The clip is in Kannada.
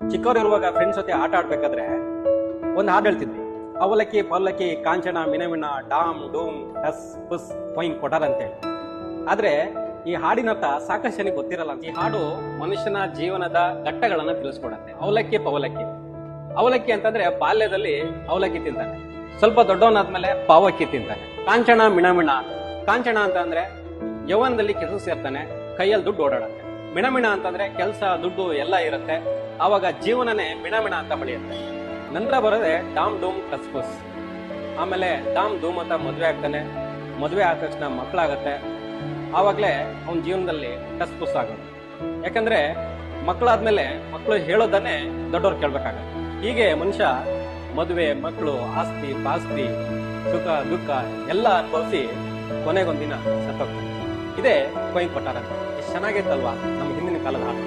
ಚಿಕ್ಕವರಿರುವಾಗ ಫ್ರೆಂಡ್ಸ್ ಜೊತೆ ಆಟ ಆಡ್ಬೇಕಾದ್ರೆ ಒಂದು ಹಾಡು ಹೇಳ್ತಿದ್ವಿ. ಅವಲಕ್ಕಿ, ಪಲ್ಲಕ್ಕಿ, ಕಾಂಚನ, ಮಿನಮಿನ, ಡಾಮ್, ಡೂಮ್ ಟಸ್ ಪುಸ್, ಪೊಯಿಂಗ್ ಅಂತ ಅಂತೇಳಿ. ಆದ್ರೆ ಈ ಹಾಡಿನ ಅರ್ಥ ಸಾಕಷ್ಟು ಜನಕ್ಕೆ ಗೊತ್ತಿರಲ್ಲ ಈ ಹಾಡು ಮನುಷ್ಯನ ಜೀವನದ ಘಟ್ಟಗಳನ್ನ ತಿಳಿಸ್ಕೊಡತ್ತೆ. ಅವಲಕ್ಕಿ, ಪವಲಕ್ಕಿ. ಅವಲಕ್ಕಿ ಅಂತಂದ್ರೆ ಬಾಲ್ಯದಲ್ಲಿ ಅವಲಕ್ಕಿ ತಿಂತಾನೆ ಸ್ವಲ್ಪ ದೊಡ್ಡವನಾದ್ಮೇಲೆ ಪಾವಕ್ಕಿ ತಿಂತಾನೆ ಕಾಂಚನ ಮಿಣಮಿಣ ಕಾಂಚನ ಅಂತ ಅಂದ್ರೆ ಯೌವನದಲ್ಲಿ ಕೆಲಸ ಸೇರ್ತಾನೆ, ಕೈಯಲ್ಲಿ ದುಡ್ಡು ಓಡಾಡತ್ತೆ. ಮಿಣಮಿಣ ಅಂತಂದ್ರೆ ಕೆಲಸ, ದುಡ್ಡು ಎಲ್ಲ ಇರುತ್ತೆ. ಆವಾಗ ಜೀವನನೇ ಮಿಣಮಿಣ ಅಂತ ಬೆಳೆಯುತ್ತೆ. ನಂತರ ಬರೋದೆ ಡಾಮ್ ಡೂಮ್ ಕಸ್ಕುಸ್. ಆಮೇಲೆ ಡಾಮ್ ಡೂಮ್ ಅಂತ ಮದುವೆ ಆಗ್ತಾನೆ. ಮದುವೆ ಆದ ತಕ್ಷಣ ಮಕ್ಕಳಾಗತ್ತೆ. ಆವಾಗಲೇ ಅವನ ಜೀವನದಲ್ಲಿ ಟಸ್ಪುಸ್ ಆಗುತ್ತೆ. ಯಾಕಂದ್ರೆ ಮಕ್ಕಳಾದ್ಮೇಲೆ ಮಕ್ಕಳು ಹೇಳೋದನ್ನೇ ದೊಡ್ಡವ್ರು ಕೇಳ್ಬೇಕಾಗತ್ತೆ. ಹೀಗೆ ಮನುಷ್ಯ ಮದುವೆ, ಮಕ್ಕಳು, ಆಸ್ತಿ, ಪಾಸ್ತಿ, ಸುಖ, ದುಃಖ ಎಲ್ಲ ಅನುಭವಿಸಿ ಕೊನೆಗೊಂದಿನ ಸತ್ತೋಗ್ತಾನೆ. ಇದೇ ಕೊಯ್ ಕೊಟ್ಟಾರ ಎಷ್ಟು ಚೆನ್ನಾಗಿತ್ತಲ್ವಾ ನಮ್ಮ ಹಿಂದಿನ ಕಾಲದ ಹಾಡು.